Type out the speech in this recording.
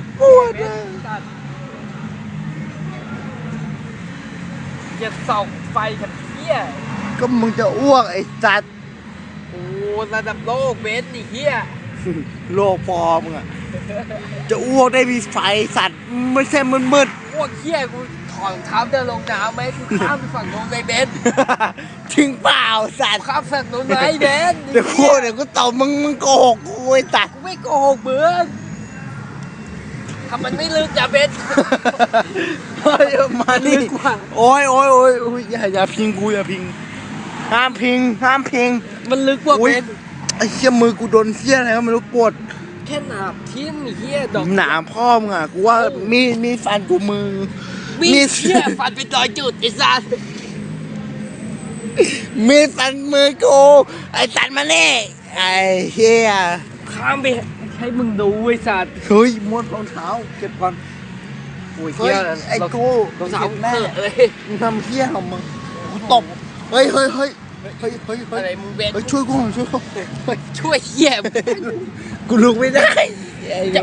ตรปวดอะจะส่องไฟกันเฮียก็มึงจะอ้วกไอ้สัตว์โอ้ระดับโลกเบสนี่เฮียโลกปลอมอะจะอ้วกได้มีไฟสัตว์ไม่ใช่มืดพวกเฮียกูถอดรองเท้าเดินลงน้ำไหมกูข้ามไปฝั่งโน้นเลยเบสๆทิ้งเปล่าสัตว์ข้ามฝั่งโน้นไหมเบสเดี๋ยวกูเดี๋ยวกูตอบมึงมึงโกหกกูไอ้สัตว์กูไม่โกหกมึง ถ้ามันไม่ลึกจะเบสเฮ้ยมานี่ลึกกว่าโอ้ยโอ้ยโอ้ยโอ้ยอย่าอย่าพิงกูอย่าพิง ห้ามพิง ห้ามพิง มันลึกกว่าอุ๊เบยสไอ้เชี่ยมือกูโดนเชี่ยอะไรก็ไม่รู้ปวดแค่หนาบทิ่มเฮียดอกหนามพ่อมึงอะกูว่ามีดมีดฟันกูมือ มีมีดเฮียฟันเป็นรอยจุดไอ้สัสมีดฟันมือกูไอ้สัตว์มาเน่ไอ้เฮียข้ามไป ให้มึงดูไอ้สัสเฮ้ยม้วนรองเท้าเก็บก่อนโอ้ยเฮ้ยไอ้กูรองเท้าแม่เปิดเลยมึงทำเฮียของมึงกูตบเฮ้ยเฮ้ยเฮ้ยเฮ้ยเฮ้ยเฮ้อะไรยมึงเบสเฮ้ยช่วยกูหน่อยช่วยกูเฮ้ยช่วยเฮียกูลุกไม่ได้ จะ